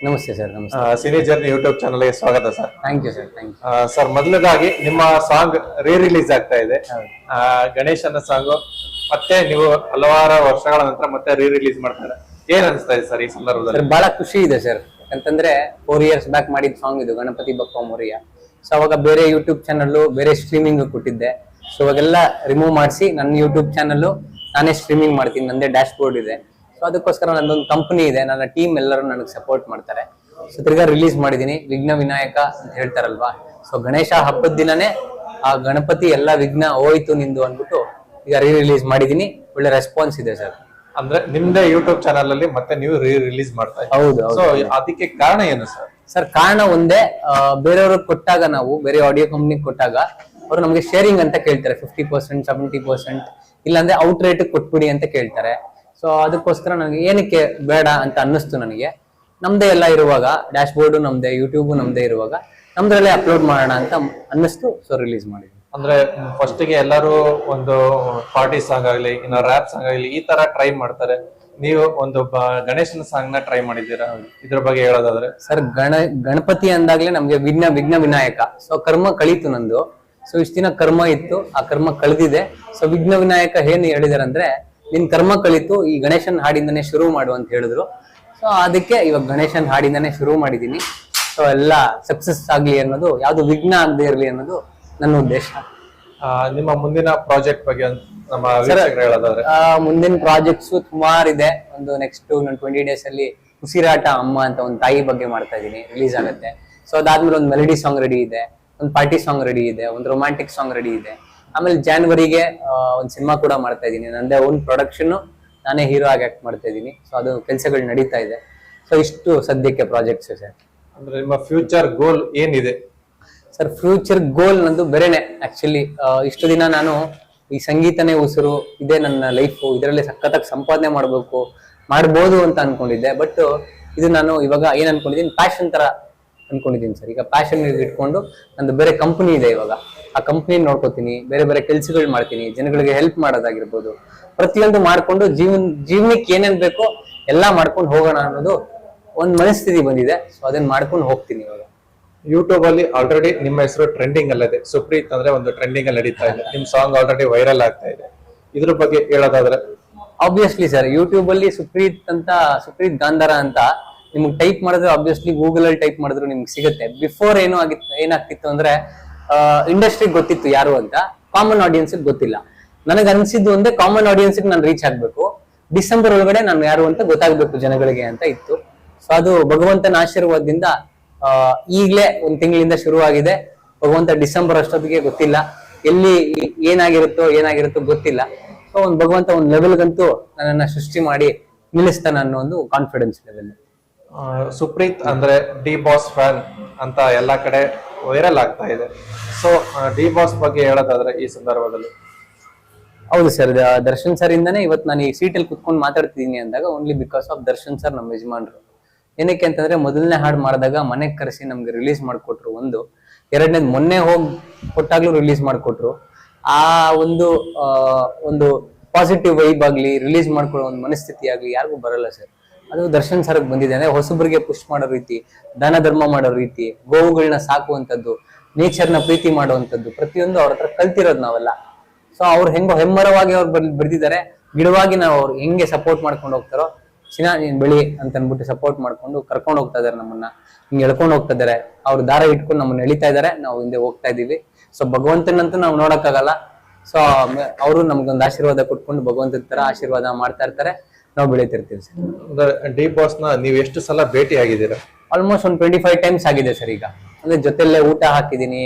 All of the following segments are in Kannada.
ನಮಸ್ತೆ ಸರ್ ನಮಸ್ತೆ. ಸಿನಿ ಜರ್ನಿ ಯೂಟ್ಯೂಬ್ ಚಾನಲ್ಗೆ ಸ್ವಾಗತ sir. Thank you sir thank you sir ಮೊದಲದಾಗಿ ನಿಮ್ಮ ಸಾಂಗ್ ರೀ ರಿಲೀಸ್ ಆಗ್ತಾ ಇದೆ. ಆ, ಗಣೇಶನ ಸಾಂಗ್. ಮತ್ತೆ ನೀವು ಹಲವಾರು ವರ್ಷಗಳ ನಂತರ ಮತ್ತೆ ರೀ ರಿಲೀಸ್ ಮಾಡ್ತಾರೆ. ಏನ್ ಅನಿಸ್ತಾ ಇದೆ ಸರ್ ಈ ಸಂದರ್ಭದಲ್ಲಿ? ಸರ್ ಬಹಳ ಖುಷಿ ಇದೆ ಸರ್. ಯಾಕಂತಂದ್ರೆ ಫೋರ್ ಇಯರ್ಸ್ ಬ್ಯಾಕ್ ಮಾಡಿದ ಸಾಂಗ್ ಇದು ಗಣಪತಿ ಬಪ್ಪ ಮೊರಿಯ ಸೊ ಅವಾಗ ಬೇರೆ ಯೂಟ್ಯೂಬ್ ಚಾನಲ್ ಬೇರೆ ಸ್ಟ್ರೀಮಿಂಗ್ ಕೊಟ್ಟಿದ್ದೆ. ಸೊ ಅವಾಗೆಲ್ಲ ರಿಮೂವ್ ಮಾಡಿಸಿ ನನ್ನ ಯೂಟ್ಯೂಬ್ ಚಾನಲ್ ನಾನೇ ಸ್ಟ್ರೀಮಿಂಗ್ ಮಾಡ್ತೀನಿ ನಂದೇ ಡ್ಯಾಶ್ ಬೋರ್ಡ್ ಇದೆ. ಸೊ ಅದಕ್ಕೋಸ್ಕರ ನನ್ನೊಂದು ಕಂಪನಿ ಇದೆ. ನನ್ನ ಟೀಮ್ ಎಲ್ಲರೂ ನನಗೆ ಸಪೋರ್ಟ್ ಮಾಡ್ತಾರೆ. ಸೊ ತಿರ್ಗಾ ರಿಲೀಸ್ ಮಾಡಿದ್ದೀನಿ ವಿಘ್ನ ವಿನಾಯಕ ಅಂತ ಹೇಳ್ತಾರಲ್ವಾ? ಸೊ ಗಣೇಶ ಹಬ್ಬದ ದಿನನೇ ಆ ಗಣಪತಿ ಎಲ್ಲ ವಿಘ್ನ ಹೋಯ್ತು ನಿಂದು ಅಂದ್ಬಿಟ್ಟು ಈಗ ರೀ ರಿಲೀಸ್ ಮಾಡಿದ್ದೀನಿ ಒಳ್ಳೆ ರೆಸ್ಪಾನ್ಸ್ ಇದೆ ಸರ್. ಅಂದ್ರೆ ನಿಮ್ದೇ ಯೂಟ್ಯೂಬ್ ಚಾನಲ್ ಅಲ್ಲಿ ಮತ್ತೆ ನೀವು ರೀ ರಿಲೀಸ್ ಮಾಡ್ತಾ ಹೌದು ಸೊ ಅದಕ್ಕೆ ಕಾರಣ ಏನು ಸರ್? ಸರ್ ಕಾರಣ ಒಂದೇ ಬೇರೆಯವ್ರಿಗೆ ಕೊಟ್ಟಾಗ ನಾವು ಬೇರೆ ಆಡಿಯೋ ಕಂಪ್ನಿಗೆ ಕೊಟ್ಟಾಗ ಅವರು ನಮಗೆ ಶೇರಿಂಗ್ ಅಂತ ಕೇಳ್ತಾರೆ. ಫಿಫ್ಟಿ ಪರ್ಸೆಂಟ್ ಸೆವೆಂಟಿ ಪರ್ಸೆಂಟ್ ಇಲ್ಲಾಂದ್ರೆ ಔಟ್ ರೇಟ್ ಕೊಟ್ಬಿಡಿ ಅಂತ ಕೇಳ್ತಾರೆ. ಸೊ ಅದಕ್ಕೋಸ್ಕರ ನನಗೆ ಏನಕ್ಕೆ ಬೇಡ ಅಂತ ಅನ್ನಿಸ್ತು ನನಗೆ ನಮ್ದೇ ಎಲ್ಲ ಇರುವಾಗ ಡ್ಯಾಶ್ ಬೋರ್ಡು ನಮ್ದೇ ಯೂಟ್ಯೂಬು ನಮ್ದೇ ಇರುವಾಗ ನಮ್ದ್ರಲ್ಲೇ ಅಪ್ಲೋಡ್ ಮಾಡೋಣ ಅಂತ ಅನ್ನಿಸ್ತು ಸೊ ರಿಲೀಸ್ ಮಾಡಿದ್ವಿ. ಅಂದ್ರೆ ಫಸ್ಟ್ಗೆ ಎಲ್ಲರೂ ಒಂದು ಪಾರ್ಟಿ ಸಾಂಗ್ ಆಗಲಿ ಇನ್ನ ರ್ಯಾಪ್ ಸಾಂಗ್ ಆಗಲಿ ಈ ತರ ಟ್ರೈ ಮಾಡ್ತಾರೆ. ನೀವು ಒಂದು ಗಣೇಶನ ಸಾಂಗ್ನ ಟ್ರೈ ಮಾಡಿದ್ದೀರಾ? ಇದ್ರ ಬಗ್ಗೆ ಹೇಳೋದಾದ್ರೆ. ಸರ್ ಗಣ ಗಣಪತಿ ಅಂದಾಗ್ಲೇ ನಮ್ಗೆ ವಿಘ್ನ ವಿಘ್ನ ವಿನಾಯಕ. ಸೊ ಕರ್ಮ ಕಳೀತು ನಂದು. ಸೊ ಇಷ್ಟಿನ ಕರ್ಮ ಇತ್ತು ಆ ಕರ್ಮ ಕಳೆದಿದೆ. ಸೊ ವಿಘ್ನ ವಿನಾಯಕ ಏನು ಹೇಳಿದಾರೆ ಅಂದ್ರೆ ನಿನ್ ಕರ್ಮ ಕಳಿತು ಈ ಗಣೇಶನ್ ಹಾಡಿಂದನೇ ಶುರು ಮಾಡು ಅಂತ ಹೇಳಿದ್ರು. ಸೊ ಅದಕ್ಕೆ ಇವಾಗ ಗಣೇಶನ್ ಹಾಡಿಂದನೇ ಶುರು ಮಾಡಿದೀನಿ. ಸೊ ಎಲ್ಲ ಸಕ್ಸಸ್ ಆಗ್ಲಿ ಅನ್ನೋದು ಯಾವ್ದು ವಿಘ್ನ ಆಗದೆ ಇರಲಿ ಅನ್ನೋದು ನನ್ನ ಉದ್ದೇಶ. ಆ, ನಿಮ್ಮ ಮುಂದಿನ ಪ್ರಾಜೆಕ್ಟ್ ಬಗ್ಗೆ ನಮ್ಮ ಹೇಳೋದಾದ್ರೆ. ಆ, ಮುಂದಿನ ಪ್ರಾಜೆಕ್ಟ್ಸ್ ಸುಮಾರು ಇದೆ. ಒಂದು ನೆಕ್ಸ್ಟ್ ಒಂದು ಟ್ವೆಂಟಿ ಡೇಸ್ ಅಲ್ಲಿ ಉಸಿರಾಟ ಅಮ್ಮ ಅಂತ ಒಂದು ತಾಯಿ ಬಗ್ಗೆ ಮಾಡ್ತಾ ಇದ್ದೀನಿ ರಿಲೀಸ್ ಆಗುತ್ತೆ. ಸೊ ಅದಾದ್ಮೇಲೆ ಒಂದು ಮೆಲಡಿ ಸಾಂಗ್ ರೆಡಿ ಇದೆ ಒಂದು ಪಾರ್ಟಿ ಸಾಂಗ್ ರೆಡಿ ಇದೆ ಒಂದು ರೊಮ್ಯಾಂಟಿಕ್ ಸಾಂಗ್ ರೆಡಿ ಇದೆ. ಆಮೇಲೆ ಜಾನ್ವರಿಗೆ ಒಂದು ಸಿನಿಮಾ ಕೂಡ ಮಾಡ್ತಾ ಇದ್ದೀನಿ. ನಂದೇ ಓನ್ ಪ್ರೊಡಕ್ಷನ್ ನಾನೇ ಹೀರೋ ಆಗಿ ಆಕ್ಟ್ ಮಾಡ್ತಾ ಇದ್ದೀನಿ. ಸೊ ಅದು ಕೆಲಸಗಳು ನಡೀತಾ ಇದೆ. ಸೊ ಇಷ್ಟು ಸದ್ಯಕ್ಕೆ ಪ್ರಾಜೆಕ್ಟ್ಸ್ ಸರ್. ಅಂದ್ರೆ ನಿಮ್ಮ ಫ್ಯೂಚರ್ ಗೋಲ್ ಏನಿದೆ? ಸರ್ ಫ್ಯೂಚರ್ ಗೋಲ್ ನಂದು ಬೇರೆನೆ. ಆಕ್ಚುಲಿ ಇಷ್ಟು ದಿನ ನಾನು ಈ ಸಂಗೀತನೇ ಉಸಿರು ಇದೇ ನನ್ನ ಲೈಫು ಇದರಲ್ಲಿ ಸಖತ್ತಾಗಿ ಸಂಪಾದನೆ ಮಾಡಬೇಕು ಮಾಡ್ಬೋದು ಅಂತ ಅನ್ಕೊಂಡಿದ್ದೆ. ಬಟ್ ಇದು ನಾನು ಇವಾಗ ಏನ್ ಅನ್ಕೊಂಡಿದ್ದೀನಿ ಪ್ಯಾಷನ್ ತರ ಅನ್ಕೊಂಡಿದ್ದೀನಿ ಸರ್. ಈಗ ಪ್ಯಾಷನ್ ಇಟ್ಕೊಂಡು ನಂದು ಬೇರೆ ಕಂಪನಿ ಇದೆ ಇವಾಗ. ಆ ಕಂಪ್ನಿ ನೋಡ್ಕೋತೀನಿ ಬೇರೆ ಬೇರೆ ಕೆಲ್ಸಗಳು ಮಾಡ್ತೀನಿ ಜನಗಳಿಗೆ ಹೆಲ್ಪ್ ಮಾಡೋದಾಗಿರ್ಬೋದು. ಪ್ರತಿಯೊಂದು ಮಾಡ್ಕೊಂಡು ಜೀವನ್ ಜೀವನಕ್ಕೆ ಏನೇನ್ ಬೇಕೋ ಎಲ್ಲ ಮಾಡ್ಕೊಂಡು ಹೋಗೋಣ ಅನ್ನೋದು ಒಂದು ಮನಸ್ಥಿತಿ ಬಂದಿದೆ. ಸೊ ಅದನ್ನ ಮಾಡ್ಕೊಂಡು ಹೋಗ್ತೀನಿ ಇವಾಗ. ಯೂಟ್ಯೂಬ್ ಅಲ್ಲಿ ಆಲ್ರೆಡಿ ನಿಮ್ಮ ಹೆಸರು ಟ್ರೆಂಡಿಂಗ್ ಅಲ್ಲದೆ ಸುಪ್ರೀತ್ ಅಂದ್ರೆ ಒಂದು ಟ್ರೆಂಡಿಂಗ್ ಅಲ್ಲಿ ನಡೀತಾ ಇದೆ. ನಿಮ್ ಸಾಂಗ್ ಆಲ್ರೆಡಿ ವೈರಲ್ ಆಗ್ತಾ ಇದೆ. ಇದ್ರ ಬಗ್ಗೆ ಹೇಳೋದಾದ್ರೆ? ಆಬ್ವಿಯಸ್ಲಿ ಸರ್ ಯೂಟ್ಯೂಬ್ ಅಲ್ಲಿ ಸುಪ್ರೀತ್ ಅಂತ ಸುಪ್ರೀತ್ ಗಾಂಧಾರ ಅಂತ ನಿಮ್ಗೆ ಟೈಪ್ ಮಾಡಿದ್ರೆ ಆಬ್ವಿಯಸ್ಲಿ ಗೂಗಲ್ ಅಲ್ಲಿ ಟೈಪ್ ಮಾಡಿದ್ರು ನಿಮ್ಗೆ ಸಿಗುತ್ತೆ. ಬಿಫೋರ್ ಏನು ಆಗಿತ್ತು ಏನಾಗ್ತಿತ್ತು ಅಂದ್ರೆ ಇಂಡಸ್ಟ್ರಿಗೆ ಗೊತ್ತಿತ್ತು ಯಾರು ಅಂತ. ಕಾಮನ್ ಆಡಿಯನ್ಸ್ ಗೊತ್ತಿಲ್ಲ. ನನಗೆ ಅನ್ಸಿದ್ದು ಒಂದೇ ಕಾಮನ್ ಆಡಿಯನ್ಸ್ ನಾನು ರೀಚ್ ಆಗ್ಬೇಕು. ಡಿಸೆಂಬರ್ ಒಳಗಡೆ ನಾನು ಯಾರು ಅಂತ ಗೊತ್ತಾಗ್ಬೇಕು ಜನಗಳಿಗೆ ಅಂತ ಇತ್ತು. ಸೊ ಅದು ಭಗವಂತನ ಆಶೀರ್ವಾದದಿಂದ ಈಗಲೇ ಒಂದ್ ತಿಂಗಳಿಂದ ಶುರುವಾಗಿದೆ. ಭಗವಂತ ಡಿಸೆಂಬರ್ ಅಷ್ಟೊತ್ತಿಗೆ ಗೊತ್ತಿಲ್ಲ. ಎಲ್ಲಿ ಏನಾಗಿರುತ್ತೋ ಏನಾಗಿರುತ್ತೋ ಗೊತ್ತಿಲ್ಲ. ಸೊ ಒಂದು ಭಗವಂತ ಒಂದು ಲೆವೆಲ್ಗಂತೂ ನನ್ನನ್ನ ಸೃಷ್ಟಿ ಮಾಡಿ ನಿಲ್ಲಿಸ್ತಾನ ಅನ್ನೋ ಒಂದು ಕಾನ್ಫಿಡೆನ್ಸ್ ಲೆವೆಲ್ ಸುಪ್ರೀತ್ ಅಂದ್ರೆ ಡಿ ಬಾಸ್ ಫ್ಯಾನ್ ಅಂತ ಎಲ್ಲ ಕಡೆ ವೈರಲ್ ಆಗ್ತಾ ಇದೆ. ಸೊ ಡಿ ಬಾಸ್ ಬಗ್ಗೆ ಹೇಳೋದಾದ್ರೆ ಈ ಸಂದರ್ಭದಲ್ಲಿ? ಹೌದು ಸರ್ ದರ್ಶನ್ ಸರ್ ಇಂದಾನೆ ಇವತ್ತು ನಾನು ಈ ಸೀಟಲ್ಲಿ ಕುತ್ಕೊಂಡು ಮಾತಾಡ್ತಿದ್ದೀನಿ ಅಂದಾಗ only because of Darshan sir ನಮ್ಮ ಯಜಮಾನ್ರು. ಏನಕ್ಕೆ ಅಂತಂದ್ರೆ ಮೊದಲನೇ ಹಾಡು ಮಾಡಿದಾಗ ಮನೆಗೆ ಕರೆಸಿ ನಮ್ಗೆ ರಿಲೀಸ್ ಮಾಡಿಕೊಟ್ರು ಒಂದು. ಎರಡನೇದು ಮೊನ್ನೆ ಹೋಗಿ ಕೊಟ್ಟಾಗ್ಲೂ ರಿಲೀಸ್ ಮಾಡಿಕೊಟ್ರು. ಆ ಒಂದು ಒಂದು ಪಾಸಿಟಿವ್ ವೈಬ್ ಆಗಲಿ ರಿಲೀಸ್ ಮಾಡ್ಕೊಳ್ಳೋ ಒಂದು ಮನಸ್ಥಿತಿ ಆಗಲಿ ಯಾರಿಗೂ ಬರಲ್ಲ ಸರ್. ಅದು ದರ್ಶನ್ ಸರ್ ಬಂದಿದೆ. ಅಂದ್ರೆ ಹೊಸಬರಿಗೆ ಪುಷ್ ಮಾಡೋ ರೀತಿ, ದಾನ ಧರ್ಮ ಮಾಡೋ ರೀತಿ ಗೋವುಗಳನ್ನ ಸಾಕುವಂಥದ್ದು ನೇಚರ್ನ ಪ್ರೀತಿ ಮಾಡುವಂಥದ್ದು, ಪ್ರತಿಯೊಂದು ಅವ್ರ ಹತ್ರ ಕಲ್ತಿರೋದು ನಾವೆಲ್ಲ. ಸೊ ಅವ್ರು ಹೆಂಗೋ ಹೆಮ್ಮರವಾಗಿ ಅವ್ರು ಬರ್, ಬರ್ದಿದ್ದಾರೆ, ಗಿಡವಾಗಿ ನಾವು ಅವ್ರು ಹೆಂಗೆ ಸಪೋರ್ಟ್ ಮಾಡ್ಕೊಂಡು ಹೋಗ್ತಾರೋ ಚಿನ್ನ ನೀನ್ ಬೆಳಿ ಅಂತ ಅನ್ಬಿಟ್ಟು ಸಪೋರ್ಟ್ ಮಾಡ್ಕೊಂಡು ಕರ್ಕೊಂಡು ಹೋಗ್ತಾ ಇದಾರೆ ನಮ್ಮನ್ನ. ಹಿಂಗೆ ಎಳ್ಕೊಂಡು ಹೋಗ್ತಾ ಇದಾರೆ. ಅವ್ರು ದಾರ ಇಟ್ಕೊಂಡು ನಮ್ಮನ್ನ ಎಳಿತಾ ಇದಾರೆ. ನಾವು ಹಿಂದೆ ಹೋಗ್ತಾ ಇದೀವಿ. ಸೊ ಭಗವಂತನಂತೂ ನಾವು ನೋಡಕ್ಕಾಗಲ್ಲ. ಸೊ ಅವರು ನಮ್ಗೊಂದು ಆಶೀರ್ವಾದ ಕೊಟ್ಕೊಂಡು ಭಗವಂತನ ತರ ಆಶೀರ್ವಾದ ಮಾಡ್ತಾ ಇರ್ತಾರೆ. ನಾವು ಬೆಳೀತಿರ್ತೀವಿ ಸರ್. ಡಿ ಬಾಸ್ನ ನೀವು ಎಷ್ಟು ಸಲ ಭೇಟಿ ಆಗಿದ್ದೀರಾ? ಆಲ್ಮೋಸ್ಟ್ ಒಂದು ಟ್ವೆಂಟಿ ಫೈವ್ ಟೈಮ್ಸ್ ಆಗಿದೆ ಸರ್ ಈಗ. ಅಂದ್ರೆ ಜೊತೆಲ್ಲೇ ಊಟ ಹಾಕಿದ್ದೀನಿ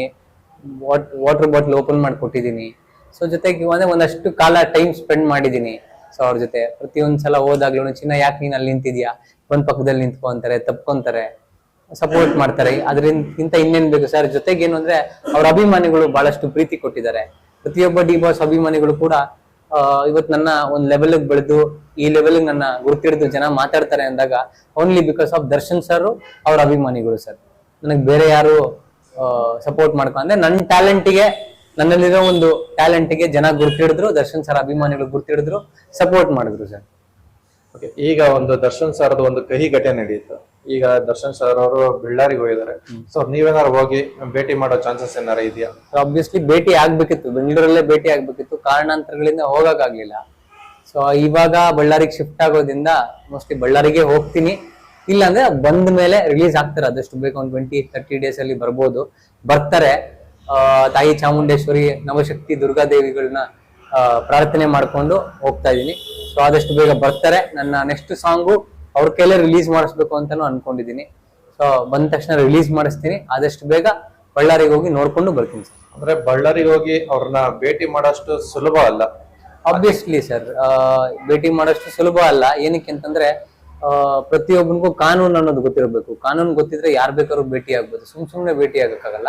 ವಾಟರ್ ಬಾಟ್ಲ್ ಓಪನ್ ಮಾಡಿ ಕೊಟ್ಟಿದ್ದೀನಿ ಸೊ ಜೊತೆಗೆ ಅಂದ್ರೆ ಒಂದಷ್ಟು ಕಾಲ ಟೈಮ್ ಸ್ಪೆಂಡ್ ಮಾಡಿದ್ದೀನಿ. ಸೊ ಅವ್ರ ಜೊತೆ ಪ್ರತಿಯೊಂದ್ ಸಲ ಹೋದಾಗ್ಲೂ ಚಿನ್ನ ಯಾಕೆ ನೀನ್ ಅಲ್ಲಿ ನಿಂತಿದ್ಯಾ? ಒಂದ್ ಪಕ್ಕದಲ್ಲಿ ನಿಂತ್ಕೊಂತಾರೆ ತಪ್ಕೊಂತಾರೆ ಸಪೋರ್ಟ್ ಮಾಡ್ತಾರೆ. ಅದರಿಂದ ಇನ್ನೇನ್ ಬೇಕು ಸರ್? ಜೊತೆಗೆ ಏನು ಅಂದ್ರೆ ಅವ್ರ ಅಭಿಮಾನಿಗಳು ಬಹಳಷ್ಟು ಪ್ರೀತಿ ಕೊಟ್ಟಿದ್ದಾರೆ. ಪ್ರತಿಯೊಬ್ಬ ಡಿ ಬಾಸ್ ಅಭಿಮಾನಿಗಳು ಕೂಡ ಆ, ಇವತ್ತು ನನ್ನ ಒಂದ್ ಲೆವೆಲ್ ಬೆಳೆದು ಈ ಲೆವೆಲ್ ನನ್ನ ಗುರುತಿಡಿದು ಜನ ಮಾತಾಡ್ತಾರೆ ಅಂದಾಗ only because of Darshan sir ಅವ್ರ ಅಭಿಮಾನಿಗಳು ಸರ್ ನನಗೆ ಬೇರೆ ಯಾರು ಸಪೋರ್ಟ್ ಮಾಡ್ಕೊ ಅಂದ್ರೆ ನನ್ನ ಟ್ಯಾಲೆಂಟಿಗೆ ನನ್ನಲ್ಲಿರೋ ಒಂದು ಟ್ಯಾಲೆಂಟಿಗೆ ಜನ ಗುರ್ತಿಡಿದ್ರು ದರ್ಶನ್ ಸರ್ ಅಭಿಮಾನಿಗಳು ಗುರ್ತಿಡಿದ್ರು ಸಪೋರ್ಟ್ ಮಾಡಿದ್ರು ಸರ್ ಓಕೆ ಈಗ ಒಂದು ದರ್ಶನ್ ಸರ್ದು ಒಂದು ಕಹಿ ಘಟನೆ ನಡೆಯಿತು ಈಗ ದರ್ಶನ್ ಸರ್ ಅವರು ಬಳ್ಳಾರಿಗೆ ಹೋಗಿದ್ದಾರೆ. ಸೊ ನೀವೇನಾರು ಹೋಗಿ ಭೇಟಿ ಮಾಡೋ ಚಾನ್ಸಸ್ ಏನಾರ ಇದೆಯಾ? ಆಬ್ವಿಯಸ್ಲಿ ಭೇಟಿ ಆಗ್ಬೇಕಿತ್ತು. ಬೆಂಗಳೂರಲ್ಲೇ ಭೇಟಿ ಆಗ್ಬೇಕಿತ್ತು. ಕಾರಣಾಂತರಗಳಿಂದ ಹೋಗಕ್ಕಾಗ್ಲಿಲ್ಲ ಸೊ ಇವಾಗ ಬಳ್ಳಾರಿಗೆ ಶಿಫ್ಟ್ ಆಗೋದ್ರಿಂದ ಮೋಸ್ಟ್ಲಿ ಬಳ್ಳಾರಿಗೆ ಹೋಗ್ತೀನಿ. ಇಲ್ಲಾಂದ್ರೆ ಬಂದ ಮೇಲೆ ರಿಲೀಸ್ ಆಗ್ತಾರೆ. ಅದಷ್ಟು ಬೇಕು ಒಂದು ಟ್ವೆಂಟಿ ತರ್ಟಿ ಡೇಸ್ ಅಲ್ಲಿ ಬರ್ಬೋದು. ಬರ್ತಾರೆ. ತಾಯಿ ಚಾಮುಂಡೇಶ್ವರಿ ನವಶಕ್ತಿ ದುರ್ಗಾದೇವಿಗಳನ್ನ ಪ್ರಾರ್ಥನೆ ಮಾಡ್ಕೊಂಡು ಹೋಗ್ತಾ ಇದ್ದೀನಿ ಸೊ ಆದಷ್ಟು ಬೇಗ ಬರ್ತಾರೆ. ನನ್ನ ನೆಕ್ಸ್ಟ್ ಸಾಂಗು ಅವ್ರ ಕೈಲೇ ರಿಲೀಸ್ ಮಾಡಿಸ್ಬೇಕು ಅಂತಾನು ಅನ್ಕೊಂಡಿದ್ದೀನಿ. ಸೊ ಬಂದ ತಕ್ಷಣ ರಿಲೀಸ್ ಮಾಡಿಸ್ತೀನಿ. ಆದಷ್ಟು ಬೇಗ ಬಳ್ಳಾರಿಗೆ ಹೋಗಿ ನೋಡ್ಕೊಂಡು ಬರ್ತೀನಿ ಸರ್. ಅಂದ್ರೆ ಬಳ್ಳಾರಿಗೆ ಹೋಗಿ ಅವ್ರನ್ನ ಭೇಟಿ ಮಾಡೋಷ್ಟು ಸುಲಭ ಅಲ್ಲ? ಆಬ್ವಿಯಸ್ಲಿ ಸರ್ ಭೇಟಿ ಮಾಡೋಷ್ಟು ಸುಲಭ ಅಲ್ಲ. ಏನಕ್ಕೆ ಅಂತಂದ್ರೆ ಪ್ರತಿಯೊಬ್ಬನಿಗೂ ಕಾನೂನು ಅನ್ನೋದು ಗೊತ್ತಿರಬೇಕು. ಕಾನೂನು ಗೊತ್ತಿದ್ರೆ ಯಾರ್ ಬೇಕಾದ್ರೂ ಭೇಟಿ ಆಗ್ಬೋದು. ಸುಮ್ ಸುಮ್ನೆ ಭೇಟಿ ಆಗಕ್ಕಾಗಲ್ಲ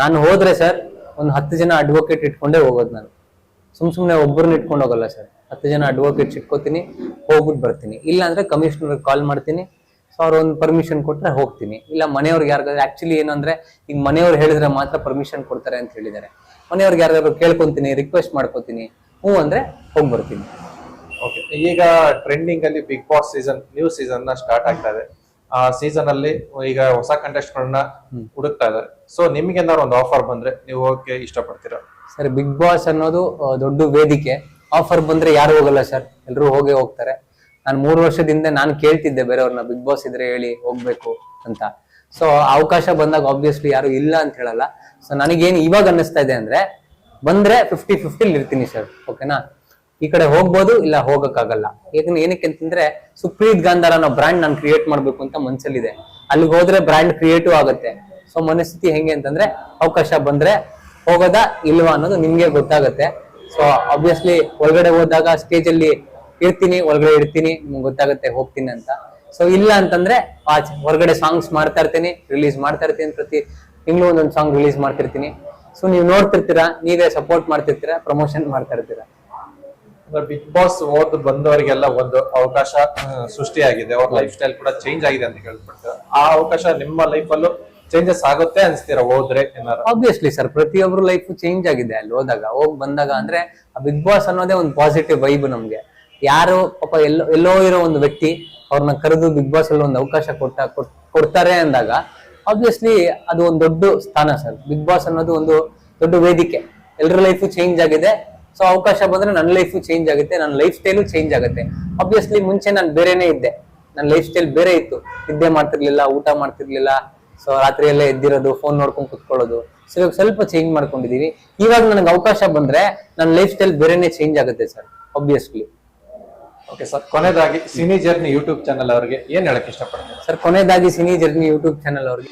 ನಾನು ಹೋದ್ರೆ ಸರ್ ಒಂದು ಹತ್ತು ಜನ ಅಡ್ವೊಕೇಟ್ ಇಟ್ಕೊಂಡೇ ಹೋಗೋದು ನಾನು. ಸುಮ್ ಸುಮ್ನೆ ಒಬ್ಬರನ್ನ ಇಟ್ಕೊಂಡು ಹೋಗಲ್ಲ ಸರ್. ಹತ್ತು ಜನ ಅಡ್ವೊಕೇಟ್ಸ್ ಇಟ್ಕೋತೀನಿ ಹೋಗ್ಬಿಟ್ಟು ಬರ್ತೀನಿ. ಇಲ್ಲ ಅಂದ್ರೆ ಕಮಿಷನರ್ ಕಾಲ್ ಮಾಡ್ತೀನಿ ಸೊ ಅವ್ರು ಒಂದು ಪರ್ಮಿಷನ್ ಕೊಟ್ರೆ ಹೋಗ್ತೀನಿ. ಇಲ್ಲ ಮನೆಯವ್ರಿಗೆ ಯಾರಿಗಾದ್ರು ಆಕ್ಚುಲಿ ಏನು ಅಂದ್ರೆ ಈಗ ಮನೆಯವ್ರು ಹೇಳಿದ್ರೆ ಮಾತ್ರ ಪರ್ಮಿಷನ್ ಕೊಡ್ತಾರೆ ಅಂತ ಹೇಳಿದ್ದಾರೆ. ಮನೆಯವ್ರಿಗೆ ಯಾರಿಗಾದ್ರು ಕೇಳ್ಕೊಂತೀನಿ ರಿಕ್ವೆಸ್ಟ್ ಮಾಡ್ಕೋತೀನಿ ಹ್ಞೂ ಅಂದ್ರೆ ಹೋಗಿ ಬರ್ತೀನಿ ಓಕೆ ಈಗ ಟ್ರೆಂಡಿಂಗ್ ಅಲ್ಲಿ ಬಿಗ್ ಬಾಸ್ ಸೀಸನ್ ನ್ಯೂ ಸೀಸನ್ನ ಸ್ಟಾರ್ಟ್ ಆಗ್ತಾ ಇದೆ. ಆ ಸೀಸನ್ ಅಲ್ಲಿ ಈಗ ಹೊಸ ಕಂಟೆಸ್ಟ್ ಗಳನ್ನ ಹುಡುಕ್ತಾ ಇದ್ದಾರೆ. ಸೊ ನಿಮ್ಗೆ ಏನಾದ್ರು ಒಂದು ಆಫರ್ ಬಂದ್ರೆ ನೀವು ಹೋಗಕ್ಕೆ ಇಷ್ಟಪಡ್ತೀರಾ? ಸರ್ ಬಿಗ್ ಬಾಸ್ ಅನ್ನೋದು ದೊಡ್ಡ ವೇದಿಕೆ. ಆಫರ್ ಬಂದ್ರೆ ಯಾರು ಹೋಗಲ್ಲ ಸರ್ ಎಲ್ಲರೂ ಹೋಗೇ ಹೋಗ್ತಾರೆ. ನಾನು ಮೂರು ವರ್ಷದಿಂದ ನಾನು ಕೇಳ್ತಿದ್ದೆ ಬೇರೆಯವ್ರನ್ನ ಬಿಗ್ ಬಾಸ್ ಇದ್ರೆ ಹೇಳಿ ಹೋಗ್ಬೇಕು ಅಂತ. ಸೊ ಅವಕಾಶ ಬಂದಾಗ ಆಬ್ವಿಯಸ್ಲಿ ಯಾರು ಇಲ್ಲ ಅಂತ ಹೇಳಲ್ಲ. ಸೊ ನನಗೇನು ಇವಾಗ ಅನ್ನಿಸ್ತಾ ಇದೆ ಅಂದ್ರೆ, ಬಂದ್ರೆ ಫಿಫ್ಟಿ ಫಿಫ್ಟಿಲಿ ಇರ್ತೀನಿ ಸರ್ ಓಕೆನಾ ಈ ಕಡೆ ಹೋಗ್ಬೋದು, ಇಲ್ಲ ಹೋಗಕ್ಕಾಗಲ್ಲ. ಯಾಕಂದ್ರೆ ಏನಕ್ಕೆ ಅಂತಂದ್ರೆ ಸುಪ್ರೀತ್ ಗಾಂಧಾರ ಅನ್ನೋ ಬ್ರ್ಯಾಂಡ್ ನಾನು ಕ್ರಿಯೇಟ್ ಮಾಡ್ಬೇಕು ಅಂತ ಮನ್ಸಲ್ಲಿದೆ. ಅಲ್ಲಿಗೆ ಹೋದ್ರೆ ಬ್ರ್ಯಾಂಡ್ ಕ್ರಿಯೇಟಿವ್ ಆಗುತ್ತೆ. ಸೊ ಮನಸ್ಥಿತಿ ಹೆಂಗೆ ಅಂತಂದ್ರೆ, ಅವಕಾಶ ಬಂದ್ರೆ ಹೋಗೋದಾ ಇಲ್ವಾ ಅನ್ನೋದು ನಿಮ್ಗೆ ಗೊತ್ತಾಗುತ್ತೆ. ಸೊ ಆಬ್ವಿಯಸ್ಲಿ ಒಳಗಡೆ ಹೋದಾಗ ಸ್ಟೇಜ್ ಅಲ್ಲಿ ಇರ್ತೀನಿ ಒಳಗಡೆ ಇರ್ತೀನಿ ನಿಮ್ಗೆ ಗೊತ್ತಾಗುತ್ತೆ ಹೋಗ್ತೀನಿ ಅಂತ. ಸೊ ಇಲ್ಲ ಅಂತಂದ್ರೆ ಆಚೆ ಹೊರಗಡೆ ಸಾಂಗ್ಸ್ ಮಾಡ್ತಾ ಇರ್ತೀನಿ ರಿಲೀಸ್ ಮಾಡ್ತಾ ಇರ್ತೀನಿ ಪ್ರತಿ ತಿಂಗಳು ಒಂದೊಂದು ಸಾಂಗ್ ರಿಲೀಸ್ ಮಾಡ್ತಿರ್ತೀನಿ ಸೊ ನೀವು ನೋಡ್ತಿರ್ತೀರಾ ನೀವೇ ಸಪೋರ್ಟ್ ಮಾಡ್ತಿರ್ತೀರಾ ಪ್ರಮೋಷನ್ ಮಾಡ್ತಾ ಇರ್ತೀರಾ? ಬಿಗ್ ಬಾಸ್ ಓದ್ ಬಂದವರಿಗೆಲ್ಲ ಒಂದು ಅವಕಾಶ ಸೃಷ್ಟಿ ಸೃಷ್ಟಿಯಾಗಿದೆ. ಅವ್ರ ಲೈಫ್ ಸ್ಟೈಲ್ ಕೂಡ ಚೇಂಜ್ ಆಗಿದೆ ಅಂತ ಹೇಳ್ಬಿಟ್ಟು ಆ ಅವಕಾಶ ನಿಮ್ಮ ಲೈಫ್ ಅಲ್ಲೂ ಚೇಂಜಸ್ ಆಗುತ್ತೆ ಅನ್ಸ್ತೀರಾ ಹೋದ್ರೆ ಏನಾರು ಆಬ್ವಿಯಸ್ಲಿ ಸರ್ ಪ್ರತಿಯೊಬ್ಬರು ಲೈಫ್ ಚೇಂಜ್ ಆಗಿದೆ ಅಲ್ಲಿ ಹೋದಾಗ. ಹೋಗ್ ಬಂದಾಗ ಅಂದ್ರೆ ಆ ಬಿಗ್ ಬಾಸ್ ಅನ್ನೋದೇ ಒಂದು ಪಾಸಿಟಿವ್ ವೈಬ್ ನಮ್ಗೆ. ಯಾರು ಪಾಪ ಎಲ್ಲೋ ಎಲ್ಲೋ ಇರೋ ಒಂದು ವ್ಯಕ್ತಿ ಅವ್ರನ್ನ ಕರೆದು ಬಿಗ್ ಬಾಸ್ ಅಲ್ಲಿ ಒಂದು ಅವಕಾಶ ಕೊಟ್ಟ, ಕೊಟ್- ಕೊಡ್ತಾರೆ ಅಂದಾಗ ಆಬ್ವಿಯಸ್ಲಿ ಅದು ಒಂದು ದೊಡ್ಡ ಸ್ಥಾನ ಸರ್ ಬಿಗ್ ಬಾಸ್ ಅನ್ನೋದು ಒಂದು ದೊಡ್ಡ ವೇದಿಕೆ. ಎಲ್ಲರ ಲೈಫು ಚೇಂಜ್ ಆಗಿದೆ. ಸೊ ಅವಕಾಶ ಬಂದ್ರೆ ನನ್ನ ಲೈಫು ಚೇಂಜ್ ಆಗುತ್ತೆ ನನ್ನ ಲೈಫ್ ಸ್ಟೈಲು ಚೇಂಜ್ ಆಗುತ್ತೆ. ಆಬ್ವಿಯಸ್ಲಿ ಮುಂಚೆ ನಾನು ಬೇರೆನೇ ಇದ್ದೆ. ನನ್ನ ಲೈಫ್ ಸ್ಟೈಲ್ ಬೇರೆ ಇತ್ತು. ನಿದ್ದೆ ಮಾಡ್ತಿರ್ಲಿಲ್ಲ, ಊಟ ಮಾಡ್ತಿರ್ಲಿಲ್ಲ ಸೊ ರಾತ್ರಿ ಎಲ್ಲ ಎದ್ದಿರೋದು ಫೋನ್ ನೋಡ್ಕೊಂಡು ಕುತ್ಕೊಳ್ಳೋದು. ಸೊ ಇವಾಗ ಸ್ವಲ್ಪ ಚೇಂಜ್ ಮಾಡ್ಕೊಂಡಿದೀವಿ. ಇವಾಗ ನನಗೆ ಅವಕಾಶ ಬಂದ್ರೆ ನನ್ನ ಲೈಫ್ ಸ್ಟೈಲ್ ಬೇರೆನೆ ಚೇಂಜ್ ಆಗುತ್ತೆ ಸರ್ ಆಬ್ವಿಯಸ್ಲಿ ಓಕೆ ಸರ್ ಕೊನೆಯದಾಗಿ ಸಿನಿ ಜರ್ನಿ ಯೂಟ್ಯೂಬ್ ಚಾನಲ್ ಅವರಿಗೆ ಏನ್ ಹೇಳಕ್ ಇಷ್ಟಪಡ್ತೀನಿ ಸರ್ ಕೊನೆಯದಾಗಿ ಸಿನಿ ಜರ್ನಿ ಯೂಟ್ಯೂಬ್ ಚಾನಲ್ ಅವ್ರಿಗೆ